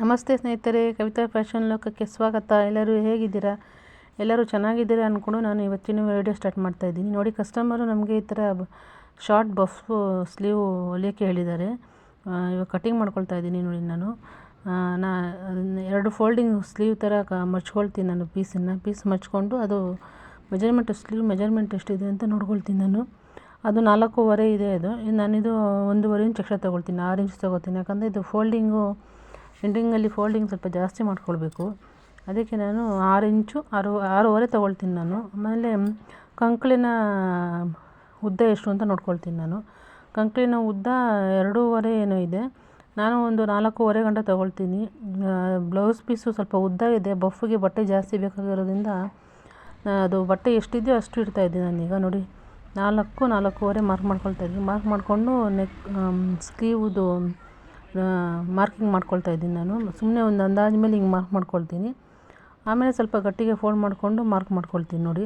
ನಮಸ್ತೆ ಸ್ನೇಹಿತರೆ, ಕವಿತಾ ಫ್ಯಾಷನ್ ಲೋಕಕ್ಕೆ ಸ್ವಾಗತ. ಎಲ್ಲರೂ ಹೇಗಿದ್ದೀರಾ? ಎಲ್ಲರೂ ಚೆನ್ನಾಗಿದ್ದೀರಾ ಅಂದ್ಕೊಂಡು ನಾನು ಇವತ್ತಿನ ವಿಡಿಯೋ ಸ್ಟಾರ್ಟ್ ಮಾಡ್ತಾ ಇದ್ದೀನಿ. ನೋಡಿ, ಕಸ್ಟಮರು ನಮಗೆ ಈ ಥರ ಶಾರ್ಟ್ ಬಫ್, ಸ್ಲೀವ್ ಹೊಲಿಯೋಕ್ಕೆ ಹೇಳಿದ್ದಾರೆ. ಇವಾಗ ಕಟಿಂಗ್ ಮಾಡ್ಕೊಳ್ತಾ ಇದ್ದೀನಿ ನೋಡಿ ನಾನು. ನಾ, ಎರಡು ಫೋಲ್ಡಿಂಗ್ ಸ್ಲೀವ್ ಥರ ಕ ಮಚ್ಕೊಳ್ತೀನಿ ನಾನು ಪೀಸನ್ನು. ಪೀಸ್ ಮಚ್ಕೊಂಡು ಅದು ಮೆಜರ್ಮೆಂಟ್ ಸ್ಲೀವ್ ಮೆಜರ್ಮೆಂಟ್ ಎಷ್ಟಿದೆ ಅಂತ ನೋಡ್ಕೊಳ್ತೀನಿ ನಾನು. ಅದು ನಾಲ್ಕೂವರೆ ಇದೆ ಅದು. ನಾನಿದು ಒಂದೂವರೆ ಇಂಚ್ ಎಕ್ಸ್ಟ್ರಾ ತೊಗೊಳ್ತೀನಿ. ಆರು ಇಂಚ್ ತೊಗೊಳ್ತೀನಿ. ಯಾಕಂದರೆ ಇದು ಫೋಲ್ಡಿಂಗು ಎಂಡಿಂಗಲ್ಲಿ ಫೋಲ್ಡಿಂಗ್ ಸ್ವಲ್ಪ ಜಾಸ್ತಿ ಮಾಡ್ಕೊಳ್ಬೇಕು. ಅದಕ್ಕೆ ನಾನು ಆರು ಇಂಚು, ಆರು, ಆರೂವರೆ ತೊಗೊಳ್ತೀನಿ ನಾನು. ಆಮೇಲೆ ಕಂಕಳಿನ ಉದ್ದ ಎಷ್ಟು ಅಂತ ನೋಡ್ಕೊಳ್ತೀನಿ ನಾನು. ಕಂಕಳಿನ ಉದ್ದ ಎರಡೂವರೆ ಏನೋ ಇದೆ. ನಾನು ಒಂದು ನಾಲ್ಕೂವರೆ ಗಂಟೆ ತೊಗೊಳ್ತೀನಿ. ಬ್ಲೌಸ್ ಪೀಸು ಸ್ವಲ್ಪ ಉದ್ದ ಇದೆ. ಬಫ್ಗೆ ಬಟ್ಟೆ ಜಾಸ್ತಿ ಬೇಕಾಗಿರೋದ್ರಿಂದ ಅದು ಬಟ್ಟೆ ಎಷ್ಟಿದೆಯೋ ಅಷ್ಟು ಇಡ್ತಾ ಇದ್ದೀನಿ ನಾನೀಗ ನೋಡಿ. ನಾಲ್ಕು, ನಾಲ್ಕೂವರೆ ಮಾರ್ಕ್ ಮಾಡ್ಕೊಳ್ತಾ ಇದ್ದೀನಿ. ಮಾರ್ಕ್ ಮಾಡಿಕೊಂಡು ನೆಕ್ ಸ್ಲೀವ್ದು ಮಾರ್ಕಿಂಗ್ ಮಾಡ್ಕೊಳ್ತಾ ಇದ್ದೀನಿ ನಾನು. ಸುಮ್ಮನೆ ಒಂದು ಅಂದಾಜು ಮೇಲೆ ಹಿಂಗೆ ಮಾರ್ಕ್ ಮಾಡ್ಕೊಳ್ತೀನಿ. ಆಮೇಲೆ ಸ್ವಲ್ಪ ಗಟ್ಟಿಗೆ ಫೋಲ್ಡ್ ಮಾಡಿಕೊಂಡು ಮಾರ್ಕ್ ಮಾಡ್ಕೊಳ್ತೀನಿ ನೋಡಿ.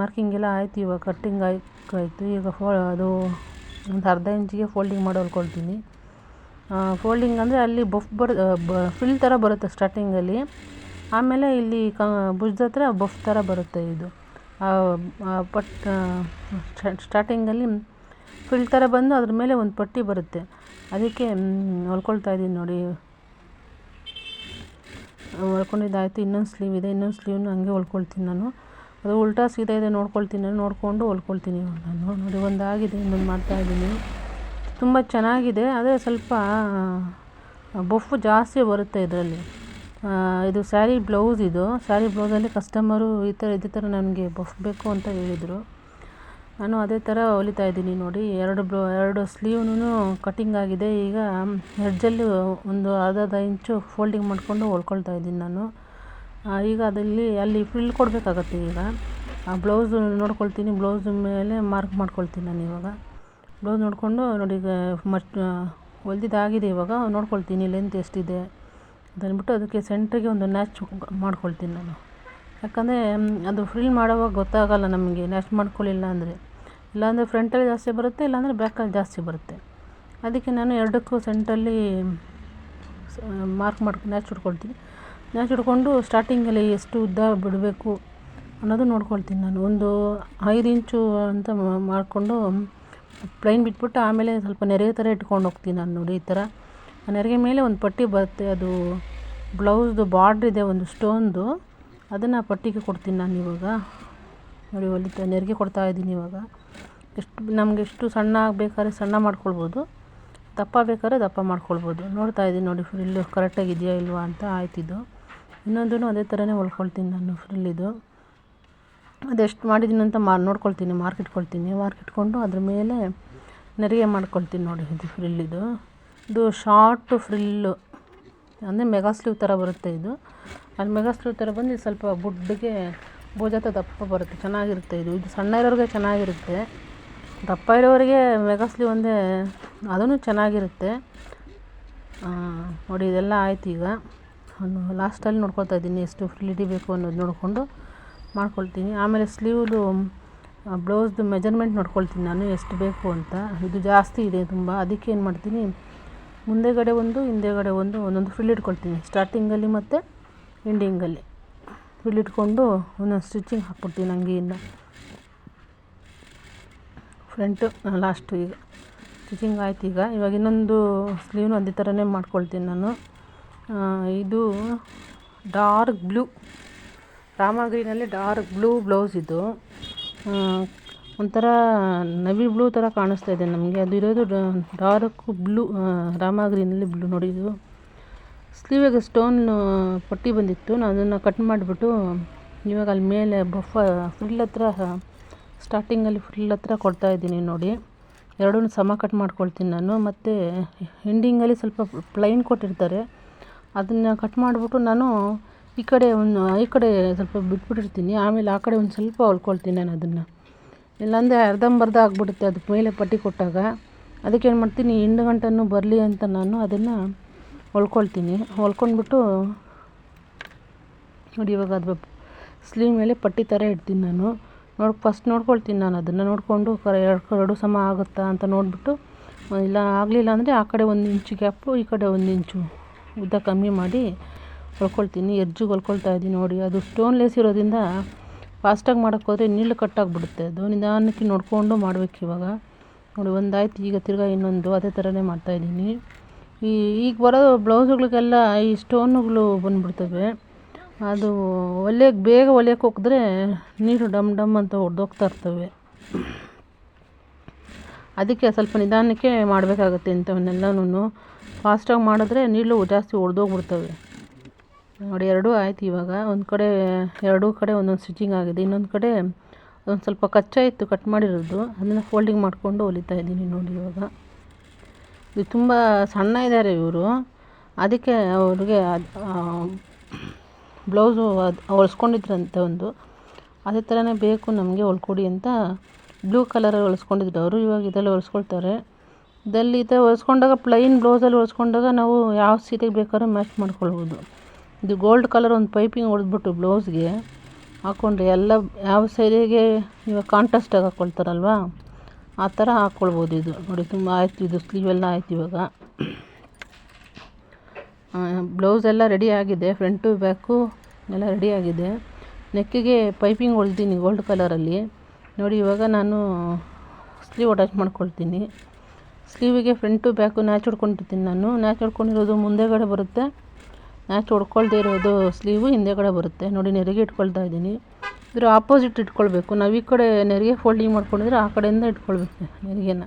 ಮಾರ್ಕಿಂಗ್ ಎಲ್ಲ ಆಯಿತು, ಇವಾಗ ಕಟ್ಟಿಂಗ್ ಆಯ್ತು. ಈಗ ಫೋ ಅದು ಒಂದು ಅರ್ಧ ಇಂಚಿಗೆ ಫೋಲ್ಡಿಂಗ್ ಮಾಡಿ ಹೊಲ್ಕೊಳ್ತೀನಿ. ಫೋಲ್ಡಿಂಗ್ ಅಂದರೆ ಅಲ್ಲಿ ಬಫ್ ಬರ್ ಫಿಲ್ ಥರ ಬರುತ್ತೆ ಸ್ಟಾರ್ಟಿಂಗಲ್ಲಿ ಆಮೇಲೆ ಇಲ್ಲಿ ಕ, ಭುಜದ ಹತ್ರ ಬಫ್ ಥರ ಬರುತ್ತೆ ಇದು. ಪಟ್ ಸ್ಟಾರ್ಟಿಂಗಲ್ಲಿ ಫಿಲ್ ಥರ ಬಂದು ಅದ್ರ ಮೇಲೆ ಒಂದು ಪಟ್ಟಿ ಬರುತ್ತೆ. ಅದಕ್ಕೆ ಹೊಲ್ಕೊಳ್ತಾ ಇದ್ದೀನಿ ನೋಡಿ. ಹೊಲ್ಕೊಂಡಿದ್ದಾಯಿತು, ಇನ್ನೊಂದು ಸ್ಲೀವ್ ಇದೆ, ಇನ್ನೊಂದು ಸ್ಲೀವ್ನು ಹಂಗೆ ಹೊಲ್ಕೊಳ್ತೀನಿ ನಾನು. ಅದು ಉಲ್ಟಾ ಸೀದಾ ಇದೆ, ನೋಡ್ಕೊಳ್ತೀನಿ ನೋಡಿಕೊಂಡು ಹೊಲ್ಕೊಳ್ತೀನಿ ನಾನು. ನೋಡಿ, ಒಂದಾಗಿದೆ, ಇನ್ನೊಂದು ಮಾಡ್ತಾಯಿದ್ದೀನಿ ತುಂಬ ಚೆನ್ನಾಗಿದೆ, ಆದರೆ ಸ್ವಲ್ಪ ಬಫ್ ಜಾಸ್ತಿ ಬರುತ್ತೆ ಇದರಲ್ಲಿ. ಇದು ಸ್ಯಾರಿ ಬ್ಲೌಸ್ ಇದು. ಸ್ಯಾರಿ ಬ್ಲೌಸಲ್ಲಿ ಕಸ್ಟಮರು ಈ ಥರ ಇದೇ ಥರ ನನಗೆ ಬಫ್ ಬೇಕು ಅಂತ ಹೇಳಿದರು. ನಾನು ಅದೇ ಥರ ಹೊಲಿತಾ ಇದ್ದೀನಿ ನೋಡಿ. ಎರಡು ಬ್ಲೌ ಎರಡು ಸ್ಲೀವ್ನೂ ಕಟಿಂಗ್ ಆಗಿದೆ. ಈಗ ಎಡ್ಜಲ್ಲಿ ಒಂದು ಅರ್ಧ ಅರ್ಧ ಇಂಚು ಫೋಲ್ಡಿಂಗ್ ಮಾಡಿಕೊಂಡು ಹೊಲ್ಕೊಳ್ತಾ ಇದ್ದೀನಿ ನಾನು. ಈಗ ಅದರಲ್ಲಿ ಅಲ್ಲಿ ಫ್ರಿಲ್ ಕೊಡಬೇಕಾಗತ್ತೆ ಈಗ. ಆ ಬ್ಲೌಸ್ ನೋಡ್ಕೊಳ್ತೀನಿ. ಬ್ಲೌಸ್ ಮೇಲೆ ಮಾರ್ಕ್ ಮಾಡ್ಕೊಳ್ತೀನಿ ನಾನು ಇವಾಗ. ಬ್ಲೌಸ್ ನೋಡಿಕೊಂಡು ನೋಡಿ ಈಗ ಮಚ್ ಹೊಲ್ದಿದ್ದಾಗಿದೆ ಇವಾಗ. ನೋಡ್ಕೊಳ್ತೀನಿ ಲೆಂತ್ ಎಷ್ಟಿದೆ. ಅದನ್ಬಿಟ್ಟು ಅದಕ್ಕೆ ಸೆಂಟ್ರಿಗೆ ಒಂದು ನ್ಯಾಚ್ ಮಾಡ್ಕೊಳ್ತೀನಿ ನಾನು. ಯಾಕಂದರೆ ಅದು ಫ್ರಿಲ್ ಮಾಡೋವಾಗ ಗೊತ್ತಾಗಲ್ಲ ನಮಗೆ. ನ್ಯಾಚ್ ಮಾಡ್ಕೊಳ್ಳಿಲ್ಲ ಅಂದರೆ. ಇಲ್ಲಾಂದರೆ ಫ್ರಂಟಲ್ಲಿ ಜಾಸ್ತಿ ಬರುತ್ತೆ, ಇಲ್ಲಾಂದರೆ ಬ್ಯಾಕಲ್ಲಿ ಜಾಸ್ತಿ ಬರುತ್ತೆ. ಅದಕ್ಕೆ ನಾನು ಎರಡಕ್ಕೂ ಸೆಂಟಲ್ಲಿ ಮಾರ್ಕ್ ಮಾಡ್ಕೊಂಡು ನ್ಯಾಚ್ ಹಿಡ್ಕೊಳ್ತೀನಿ. ನ್ಯಾಚ್ ಹಿಡ್ಕೊಂಡು ಸ್ಟಾರ್ಟಿಂಗಲ್ಲಿ ಎಷ್ಟು ಉದ್ದ ಬಿಡಬೇಕು ಅನ್ನೋದು ನೋಡ್ಕೊಳ್ತೀನಿ ನಾನು. ಒಂದು ಐದು ಇಂಚು ಅಂತ ಮಾಡಿಕೊಂಡು ಪ್ಲೈನ್ ಬಿಟ್ಬಿಟ್ಟು ಆಮೇಲೆ ಸ್ವಲ್ಪ ನೆರಿಗೆ ಥರ ಇಟ್ಕೊಂಡು ಹೋಗ್ತೀನಿ ನಾನು ನೋಡಿ ಈ ಥರ ಆ ನೆರಿಗೆ ಮೇಲೆ ಒಂದು ಪಟ್ಟಿ ಬರುತ್ತೆ, ಅದು ಬ್ಲೌಸ್ದು ಬಾರ್ಡ್ರ್ ಇದೆ, ಒಂದು ಸ್ಟೋನ್ದು ಅದನ್ನು ಪಟ್ಟಿಗೆ ಕೊಡ್ತೀನಿ ನಾನು ಇವಾಗ. ನೋಡಿ ಒಲಿತ ನೆರಿಗೆ ಕೊಡ್ತಾ ಇದ್ದೀನಿ ಇವಾಗ. ಎಷ್ಟು ನಮ್ಗೆ ಎಷ್ಟು ಸಣ್ಣ ಬೇಕಾದ್ರೆ ಸಣ್ಣ ಮಾಡ್ಕೊಳ್ಬೋದು. ದಪ್ಪ ಬೇಕಾದ್ರೆ ದಪ್ಪ ಮಾಡ್ಕೊಳ್ಬೋದು. ನೋಡ್ತಾ ಇದ್ದೀನಿ ನೋಡಿ ಫ್ರಿಲ್ಲು ಕರೆಕ್ಟಾಗಿದೆಯಾ ಇಲ್ವಾ ಅಂತ ಆಯ್ತಿದ್ದು ಇನ್ನೊಂದೂ ಅದೇ ಥರನೇ ಹೊಲ್ಕೊಳ್ತೀನಿ ನಾನು ಫ್ರಿಲ್ಲಿದು ಅದೆಷ್ಟು ಮಾಡಿದ್ದೀನಿ ಅಂತ ಮಾ, ನೋಡ್ಕೊಳ್ತೀನಿ ಮಾರ್ಕ್ ಮಾರ್ಕಿಟ್ಕೊಂಡು ಅದ್ರ ಮೇಲೆ ನೆರಿಗೆ ಮಾಡ್ಕೊಳ್ತೀನಿ ನೋಡಿ, ಇದು ಫ್ರಿಲ್ಲಿದು ಇದು. ಶಾರ್ಟ್ ಫ್ರಿಲ್ಲು ಅಂದರೆ ಮೆಗಾ ಸ್ಲೀವ್ ಥರ ಬರುತ್ತೆ ಇದು. ಅಲ್ಲಿ ಮೆಗಾ ಸ್ಲೀವ್ ಥರ ಬಂದು ಸ್ವಲ್ಪ ಬುಡ್ಡಿಗೆ ಭೋಜಾತ ದಪ್ಪ ಬರುತ್ತೆ, ಚೆನ್ನಾಗಿರುತ್ತೆ ಇದು. ಇದು ಸಣ್ಣ ಇರೋರಿಗೆ ಚೆನ್ನಾಗಿರುತ್ತೆ. ದಪ್ಪ ಇರೋರಿಗೆ ಮೆಗಾ ಸ್ಲೀವ್ ಒಂದೇ ಅದೂ ಚೆನ್ನಾಗಿರುತ್ತೆ. ನೋಡಿ, ಇದೆಲ್ಲ ಆಯ್ತು ಈಗ. ಲಾಸ್ಟಲ್ಲಿ ನೋಡ್ಕೊಳ್ತಾ ಇದ್ದೀನಿ ಎಷ್ಟು ಫ್ರಿಲ್ ಬೇಕು ಅನ್ನೋದು ನೋಡಿಕೊಂಡು ಮಾಡ್ಕೊಳ್ತೀನಿ. ಆಮೇಲೆ ಸ್ಲೀವ್ದು ಬ್ಲೌಸ್ದು ಮೆಜರ್ಮೆಂಟ್ ನೋಡ್ಕೊಳ್ತೀನಿ ನಾನು, ಎಷ್ಟು ಬೇಕು ಅಂತ. ಇದು ಜಾಸ್ತಿ ಇದೆ ತುಂಬ. ಅದಕ್ಕೆ ಏನು ಮಾಡ್ತೀನಿ, ಮುಂದೆಗಡೆ ಒಂದು, ಹಿಂದೆಗಡೆ ಒಂದು, ಒಂದೊಂದು ಫ್ರಿಲ್ ಇಟ್ಕೊಳ್ತೀನಿ. ಸ್ಟಾರ್ಟಿಂಗಲ್ಲಿ ಮತ್ತು, ಎಂಡಿಂಗಲ್ಲಿ. ಫ್ರಿಲ್ ಇಟ್ಕೊಂಡು ಒಂದೊಂದು ಸ್ಟಿಚಿಂಗ್ ಹಾಕ್ಬಿಡ್ತೀನಿ ಅಂಗಿಯಿಂದ. ಫ್ರಂಟು ಲಾಸ್ಟು ಈಗ. ಸ್ಟಿಚಿಂಗ್ ಆಯ್ತು ಈಗ. ಇವಾಗ ಇನ್ನೊಂದು ಸ್ಲೀವ್ನು ಅದೇ ಥರನೇ ಮಾಡ್ಕೊಳ್ತೀನಿ ನಾನು. ಇದು ಡಾರ್ಕ್ ಬ್ಲೂ ರಾಮ ಗ್ರೀನಲ್ಲಿ ಡಾರ್ಕ್ ಬ್ಲೂ ಬ್ಲೌಸ್ ಇದು ಒಂಥರ ನವಿ ಬ್ಲೂ ಥರ ಕಾಣಿಸ್ತಾ ಇದೆ ನಮಗೆ. ಅದು ಇರೋದು ಡಾರ್ಕ್ ಬ್ಲೂ ರಾಮ ಗ್ರೀನಲ್ಲಿ ಬ್ಲೂ ನೋಡಿ ಇದು. ಸ್ಲೀವಿಗೆ ಸ್ಟೋನ್ ಪಟ್ಟಿ ಬಂದಿತ್ತು. ನಾನು ಅದನ್ನು ಕಟ್ ಮಾಡಿಬಿಟ್ಟು ಇವಾಗ ಅಲ್ಲಿ ಮೇಲೆ ಬಫ ಫ್ರಿಲ್ ಹತ್ರ ಸ್ಟಾರ್ಟಿಂಗಲ್ಲಿ ಫುಲ್ ಹತ್ರ ಕೊಡ್ತಾ ಇದ್ದೀನಿ ನೋಡಿ. ಎರಡೂ ಸಮ ಕಟ್ ಮಾಡ್ಕೊಳ್ತೀನಿ ನಾನು. ಮತ್ತು ಎಂಡಿಂಗಲ್ಲಿ ಸ್ವಲ್ಪ ಪ್ಲೈನ್ ಕೊಟ್ಟಿರ್ತಾರೆ. ಅದನ್ನು ಕಟ್ ಮಾಡಿಬಿಟ್ಟು ನಾನು ಈ ಕಡೆ ಒಂದು, ಈ ಕಡೆ ಸ್ವಲ್ಪ ಬಿಟ್ಬಿಟ್ಟಿರ್ತೀನಿ. ಆಮೇಲೆ ಆ ಕಡೆ ಒಂದು ಸ್ವಲ್ಪ ಹೊಲ್ಕೊಳ್ತೀನಿ ನಾನು ಅದನ್ನು. ಇಲ್ಲಾಂದರೆ ಅರ್ಧಂಬರ್ಧ ಆಗಿಬಿಡುತ್ತೆ ಅದಕ್ಕೆ ಮೇಲೆ ಪಟ್ಟಿ ಕೊಟ್ಟಾಗ. ಅದಕ್ಕೆ ಏನು ಮಾಡ್ತೀನಿ, ಎಂಟು ಗಂಟೆನೂ ಬರಲಿ ಅಂತ ನಾನು ಅದನ್ನು ಹೊಲ್ಕೊಳ್ತೀನಿ. ಹೊಲ್ಕೊಂಡ್ಬಿಟ್ಟು ನೋಡಿ ಇವಾಗ ಅದು ಸ್ಲೀವ್ ಮೇಲೆ ಪಟ್ಟಿ ಥರ ಇಡ್ತೀನಿ ನಾನು. ನೋಡಿ ಫಸ್ಟ್ ನೋಡ್ಕೊಳ್ತೀನಿ ನಾನು ಅದನ್ನು ನೋಡಿಕೊಂಡು ಎರಡು ಸಮ ಆಗುತ್ತಾ ಅಂತ ನೋಡಿಬಿಟ್ಟು ಇಲ್ಲ ಆಗಲಿಲ್ಲ ಅಂದರೆ ಆ ಕಡೆ ಒಂದು ಇಂಚು ಗ್ಯಾಪು ಈ ಕಡೆ ಒಂದು ಇಂಚು ಉದ್ದ ಕಮ್ಮಿ ಮಾಡಿ ಹೊಲ್ಕೊಳ್ತೀನಿ. ಎಡ್ಜಿಗೆ ಹೊಲ್ಕೊಳ್ತಾ ಇದ್ದೀನಿ ನೋಡಿ. ಅದು ಸ್ಟೋನ್ಲೆಸ್ ಇರೋದ್ರಿಂದ ಫಾಸ್ಟಾಗಿ ಮಾಡೋಕ್ಕೆ ಹೋದರೆ ನೀಳು ಕಟ್ಟಾಗಿಬಿಡುತ್ತೆ. ಅದು ನಿಧಾನಕ್ಕೆ ನೋಡಿಕೊಂಡು ಮಾಡಬೇಕು ಇವಾಗ. ನೋಡಿ, ಒಂದಾಯ್ತು. ಈಗ ತಿರ್ಗಾ ಇನ್ನೊಂದು ಅದೇ ಥರನೇ ಮಾಡ್ತಾಯಿದ್ದೀನಿ ಈ, ಈಗ ಬರೋ ಬ್ಲೌಸುಗಳಿಗೆಲ್ಲ ಈ ಸ್ಟೋನುಗಳು ಬಂದುಬಿಡ್ತವೆ. ಅದು ಒಲೆಗೆ ಬೇಗ ಹೊಲಿಯೋಕೆ ಹೋಗಿದ್ರೆ ನೀರು ಡಮ್ ಡಮ್ ಅಂತ ಒಡೆದೋಗ್ತಾ ಇರ್ತವೆ. ಅದಕ್ಕೆ ಸ್ವಲ್ಪ ನಿಧಾನಕ್ಕೆ ಮಾಡಬೇಕಾಗುತ್ತೆ ಇಂಥವನ್ನೆಲ್ಲನೂ ಫಾಸ್ಟಾಗಿ ಮಾಡಿದ್ರೆ ನೀರು ಜಾಸ್ತಿ ಒಡೆದೋಗ್ಬಿಡ್ತವೆ. ನೋಡಿ, ಎರಡೂ ಆಯ್ತು ಇವಾಗ. ಒಂದು ಕಡೆ, ಎರಡೂ ಕಡೆ ಒಂದೊಂದು ಸ್ಟಿಚಿಂಗ್ ಆಗಿದೆ. ಇನ್ನೊಂದು ಕಡೆ ಒಂದು ಸ್ವಲ್ಪ ಕಚ್ಚಾ ಇತ್ತು ಕಟ್ ಮಾಡಿರೋದು. ಅದನ್ನು ಫೋಲ್ಡಿಂಗ್ ಮಾಡಿಕೊಂಡು ಹೊಲಿತಾ ಇದ್ದೀನಿ ನೋಡಿ ಇವಾಗ. ಇದು ತುಂಬ ಸಣ್ಣ ಇದ್ದಾರೆ ಇವರು. ಅದಕ್ಕೆ ಅವ್ರಿಗೆ ಬ್ಲೌಸು ಅದು ಹೊಲ್ಸ್ಕೊಂಡಿದ್ರಂತೆ ಒಂದು. ಅದೇ ಥರನೇ ಬೇಕು ನಮಗೆ ಹೊಲ್ಕೊಡಿ ಅಂತ ಬ್ಲೂ ಕಲರಲ್ಲಿ ಹೊಲ್ಸ್ಕೊಂಡಿದ್ರು ಅವರು. ಇವಾಗ ಇದರಲ್ಲಿ ಹೊಲ್ಸ್ಕೊಳ್ತಾರೆ. ಇದರಲ್ಲಿ ಥರ ಹೊಲ್ಸ್ಕೊಂಡಾಗ ಪ್ಲೈನ್ ಬ್ಲೌಸಲ್ಲಿ ಹೊಲ್ಸ್ಕೊಂಡಾಗ ನಾವು ಯಾವ ಸೀರೆಗೆ ಬೇಕಾದ್ರೂ ಮ್ಯಾಚ್ ಮಾಡ್ಕೊಳ್ಬೋದು. ಇದು ಗೋಲ್ಡ್ ಕಲರ್ ಒಂದು ಪೈಪಿಂಗ್ ಹೊಡೆದ್ಬಿಟ್ಟು ಬ್ಲೌಸ್ಗೆ ಹಾಕ್ಕೊಂಡ್ರೆ ಎಲ್ಲ ಯಾವ ಸೀರೆಗೆ ಇವಾಗ ಕಾಂಟ್ರಾಸ್ಟಾಗಿ ಹಾಕ್ಕೊಳ್ತಾರಲ್ವ ಆ ಥರ ಹಾಕ್ಕೊಳ್ಬೋದು ಇದು. ನೋಡಿ, ತುಂಬ ಆಯಿತು ಇದು ಸ್ಲೀವೆಲ್ಲ ಆಯ್ತು ಇವಾಗ. ಬ್ಲೌಸ್ ಎಲ್ಲ ರೆಡಿ ಆಗಿದೆ ಫ್ರಂಟು ಬ್ಯಾಕು ಎಲ್ಲ ರೆಡಿ ಆಗಿದೆ. ನೆಕ್ಕಿಗೆ ಪೈಪಿಂಗ್ ಹೊಲ್ದೀನಿ ಗೋಲ್ಡ್ ಕಲರಲ್ಲಿ ನೋಡಿ, ಇವಾಗ ನಾನು ಸ್ಲೀವ್ ಅಟ್ಯಾಚ್ ಮಾಡ್ಕೊಳ್ತೀನಿ. ಸ್ಲೀವಿಗೆ ಫ್ರಂಟು ಬ್ಯಾಕು ನ್ಯಾಚ್ ಹೊಡ್ಕೊಂಡಿರ್ತೀನಿ ನಾನು. ನ್ಯಾಚ್ ಹೊಡ್ಕೊಂಡಿರೋದು ಮುಂದೆಗಡೆ ಬರುತ್ತೆ. ನ್ಯಾಚ್ ಹೊಡ್ಕೊಳ್ದೇ ಇರೋದು ಸ್ಲೀವು ಹಿಂದೆಗಡೆ ಬರುತ್ತೆ. ನೋಡಿ, ನೆರಿಗೆ ಇಟ್ಕೊಳ್ತಾ ಇದ್ದೀನಿ. ಇದ್ರ ಆಪೋಸಿಟ್ ಇಟ್ಕೊಳ್ಬೇಕು. ನಾವು ಈ ಕಡೆ ನೆರಿಗೆ ಫೋಲ್ಡಿಂಗ್ ಮಾಡ್ಕೊಂಡಿದ್ರೆ ಆ ಕಡೆಯಿಂದ ಇಟ್ಕೊಳ್ಬೇಕು ನೆರಿಗೆನ.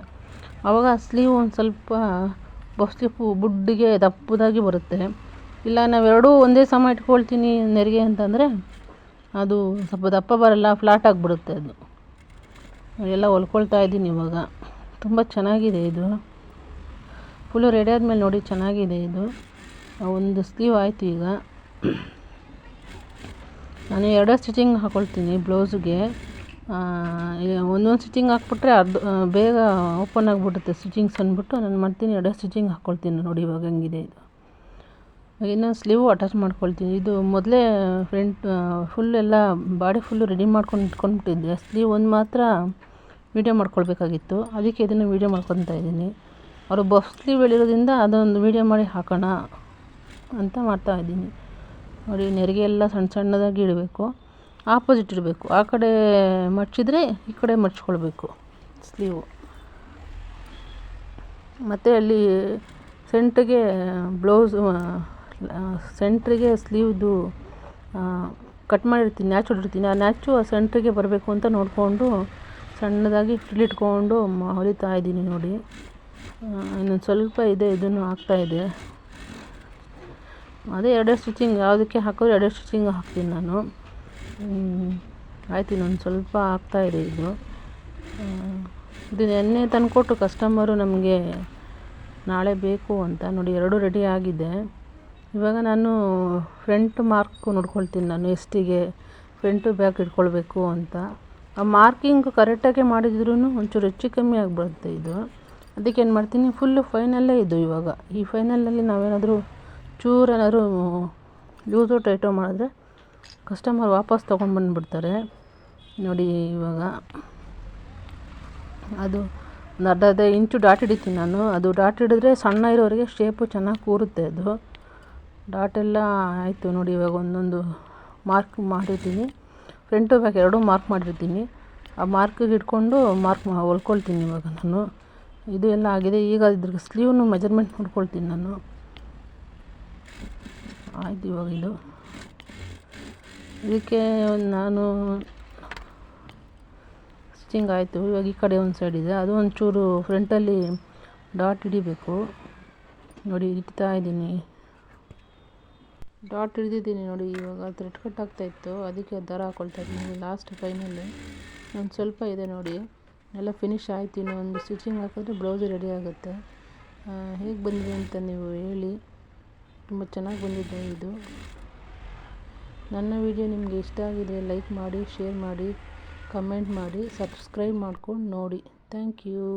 ಆವಾಗ ಸ್ಲೀವ್ ಒಂದು ಸ್ವಲ್ಪ ಬಸ್ಲಿಪ್ಪು ಬುಡ್ಡಿಗೆ ದಪ್ಪದಾಗಿ ಬರುತ್ತೆ. ಇಲ್ಲ, ನಾವೆರಡೂ ಒಂದೇ ಸಮ ಇಟ್ಕೊಳ್ತೀನಿ ನೆರಿಗೆ ಅಂತಂದರೆ ಅದು ಸ್ವಲ್ಪ ದಪ್ಪ ಬರಲ್ಲ ಫ್ಲಾಟ್ ಆಗಿಬಿಡುತ್ತೆ ಅದು. ಎಲ್ಲ ಹೊಲ್ಕೊಳ್ತಾ ಇದ್ದೀನಿ ಇವಾಗ. ತುಂಬ ಚೆನ್ನಾಗಿದೆ ಇದು. ಫುಲ್ಲು ರೆಡಿ ಆದಮೇಲೆ ನೋಡಿ, ಚೆನ್ನಾಗಿದೆ ಇದು. ಒಂದು ಸ್ಲೀವ್ ಆಯಿತು ಈಗ. ನಾನು ಎರಡೇ ಸ್ಟಿಚಿಂಗ್ ಹಾಕ್ಕೊಳ್ತೀನಿ ಬ್ಲೌಸ್ಗೆ ಒಂದೊಂದು ಸ್ಟಿಚಿಂಗ್ ಹಾಕ್ಬಿಟ್ರೆ ಅದು ಬೇಗ ಓಪನ್ ಆಗಿಬಿಡುತ್ತೆ. ಸ್ಟಿಚಿಂಗ್ಸ್ ಅಂದ್ಬಿಟ್ಟು ನಾನು ಮಾಡ್ತೀನಿ, ಎರಡೇ ಸ್ಟಿಚಿಂಗ್ ಹಾಕ್ಕೊಳ್ತೀನಿ ನೋಡಿ ಇವಾಗ ಹೆಂಗಿದೆ ಇದು. ಇನ್ನೊಂದು ಸ್ಲೀವು ಅಟ್ಯಾಚ್ ಮಾಡ್ಕೊಳ್ತೀನಿ. ಇದು ಮೊದಲೇ ಫ್ರಂಟ್ ಫುಲ್ ಎಲ್ಲ ಬಾಡಿ ಫುಲ್ಲು ರೆಡಿ ಮಾಡ್ಕೊಂಡು ಇಟ್ಕೊಂಡ್ಬಿಟ್ಟಿದ್ದೆ. ಸ್ಲೀವ್ ಒಂದು ಮಾತ್ರ ವೀಡಿಯೋ ಮಾಡ್ಕೊಳ್ಬೇಕಾಗಿತ್ತು. ಅದಕ್ಕೆ ಇದನ್ನು ವೀಡಿಯೋ ಮಾಡ್ಕೊತಾ ಇದ್ದೀನಿ. ಅವರು ಬಫ್ ಸ್ಲೀವ್ ಹೇಳಿರೋದ್ರಿಂದ ಅದೊಂದು ವೀಡಿಯೋ ಮಾಡಿ ಹಾಕೋಣ ಅಂತ ಮಾಡ್ತಾ ಇದ್ದೀನಿ. ನೋಡಿ, ನೆರಿಗೆ ಎಲ್ಲ ಸಣ್ಣ ಸಣ್ಣದಾಗಿ ಇಡಬೇಕು. ಆಪೋಸಿಟ್ ಇರಬೇಕು. ಆ ಕಡೆ ಮಡಚಿದ್ರೆ ಈ ಕಡೆ ಮಡ್ಚ್ಕೊಳ್ಬೇಕು. ಸ್ಲೀವು ಮತ್ತು ಅಲ್ಲಿ ಸೆಂಟ್ರಿಗೆ ಬ್ಲೌಸ್ ಸೆಂಟ್ರಿಗೆ ಸ್ಲೀವ್ದು ಕಟ್ ಮಾಡಿರ್ತೀನಿ ನ್ಯಾಚ್ ಹೊಡಿರ್ತೀನಿ ಆ ನ್ಯಾಚು ಆ ಸೆಂಟ್ರಿಗೆ ಬರಬೇಕು ಅಂತ ನೋಡಿಕೊಂಡು ಸಣ್ಣದಾಗಿ ಫ್ರಿಲ್ ಹೊಲಿತಾ ಇದ್ದೀನಿ ನೋಡಿ. ಇನ್ನೊಂದು ಸ್ವಲ್ಪ ಇದೆ, ಇದನ್ನು ಹಾಕ್ತಾಯಿದೆ ಅದೇ ಎರಡೆರಡು ಸ್ಟಿಚಿಂಗ್ ಯಾವುದಕ್ಕೆ ಹಾಕೋ ಎರಡೆರಡು ಸ್ಟಿಚಿಂಗ್ ಹಾಕ್ತೀನಿ ನಾನು. ಆಯ್ತು, ಇನ್ನೊಂದು ಸ್ವಲ್ಪ ಆಗ್ತಾಯಿದೆ ಇದು ಇದು ನೆನ್ನೆ ತಂದುಕೊಟ್ಟು ಕಸ್ಟಮರು ನಮಗೆ ನಾಳೆ ಬೇಕು ಅಂತ ನೋಡಿ ಎರಡೂ ರೆಡಿ ಆಗಿದೆ. ಇವಾಗ ನಾನು ಫ್ರಂಟ್ ಮಾರ್ಕ್ ನೋಡ್ಕೊಳ್ತೀನಿ ನಾನು ಎಷ್ಟಿಗೆ ಫ್ರಂಟು ಬ್ಯಾಕ್ ಇಟ್ಕೊಳ್ಬೇಕು ಅಂತ. ಆ ಮಾರ್ಕಿಂಗ್ ಕರೆಕ್ಟಾಗೆ ಮಾಡಿದ್ರೂ ಒಂಚೂರು ಹೆಚ್ಚು ಕಮ್ಮಿ ಆಗಿಬಿಡುತ್ತೆ ಇದು. ಅದಕ್ಕೆ ಏನು ಮಾಡ್ತೀನಿ ಫುಲ್ಲು ಫೈನಲ್ಲೇ ಇದು ಇವಾಗ. ಈ ಫೈನಲಲ್ಲಿ ನಾವೇನಾದರೂ ಚೂರು ಏನಾದರೂ ಲೂಸು ಟೈಟೋ ಮಾಡಿದ್ರೆ ಕಸ್ಟಮರ್ ವಾಪಸ್ ತೊಗೊಂಡು ಬಂದುಬಿಡ್ತಾರೆ. ನೋಡಿ ಇವಾಗ. ಅದು ಒಂದು ಅರ್ಧ ಇಂಚು ಡಾಟ್ ಹಿಡಿತೀನಿ ನಾನು. ಅದು ಡಾಟ್ ಹಿಡಿದ್ರೆ ಸಣ್ಣ ಇರೋರಿಗೆ ಶೇಪು ಚೆನ್ನಾಗಿ ಕೂರುತ್ತೆ ಅದು. ಡಾಟ್ ಎಲ್ಲ ಆಯಿತು ನೋಡಿ ಇವಾಗ ಒಂದೊಂದು ಮಾರ್ಕ್ ಮಾಡಿರ್ತೀನಿ. ಫ್ರಂಟು ಬ್ಯಾಕ್ ಎರಡೂ ಮಾರ್ಕ್ ಮಾಡಿರ್ತೀನಿ. ಆ ಮಾರ್ಕಿಗೆ ಇಟ್ಕೊಂಡು ಮಾರ್ಕ್ ಹೊಲ್ಕೊಳ್ತೀನಿ ಇವಾಗ ನಾನು. ಇದು ಎಲ್ಲ ಆಗಿದೆ. ಈಗ ಇದ್ರ ಸ್ಲೀವ್ನು ಮೆಜರ್ಮೆಂಟ್ ನೋಡ್ಕೊಳ್ತೀನಿ ನಾನು. ಆಯ್ತು ಇವಾಗ ಇದು. ಇದಕ್ಕೆ ನಾನು ಸ್ಟಿಚಿಂಗ್ ಆಯಿತು. ಇವಾಗ ಈ ಕಡೆ ಒಂದು ಸೈಡ್ ಇದೆ. ಅದು ಒಂಚೂರು ಫ್ರಂಟಲ್ಲಿ ಡಾಟ್ ಹಿಡಿಬೇಕು. ನೋಡಿ ಇಡ್ತಾ ಇದ್ದೀನಿ. ಡಾಟ್ ಹಿಡಿದಿದ್ದೀನಿ ನೋಡಿ, ಇವಾಗ ಥ್ರೆಡ್ ಕಟ್ ಆಗ್ತಾಯಿತ್ತು ಅದಕ್ಕೆ ದರ ಹಾಕ್ಕೊಳ್ತಾ ಇದ್ದೀನಿ. ಲಾಸ್ಟ್ ಫೈನಲ್ಲಿ ಒಂದು ಸ್ವಲ್ಪ ಇದೆ ನೋಡಿ. ಎಲ್ಲ ಫಿನಿಶ್ ಆಯಿತು. ಇನ್ನು ಒಂದು ಸ್ಟಿಚಿಂಗ್ ಹಾಕಿದ್ರೆ ಬ್ಲೌಸ್ ರೆಡಿ ಆಗುತ್ತೆ. ಹೇಗೆ ಬಂದಿದೆ ಅಂತ ನೀವು ಹೇಳಿ. ತುಂಬ ಚೆನ್ನಾಗಿ ಬಂದಿದೆ ಇದು. ನನ್ನ ವಿಡಿಯೋ ನಿಮಗೆ ಇಷ್ಟ ಆಗಿದೆ ಲೈಕ್ ಮಾಡಿ, ಶೇರ್ ಮಾಡಿ, ಕಮೆಂಟ್ ಮಾಡಿ, ಸಬ್ಸ್ಕ್ರೈಬ್ ಮಾಡ್ಕೊಂಡು ನೋಡಿ. Thank you.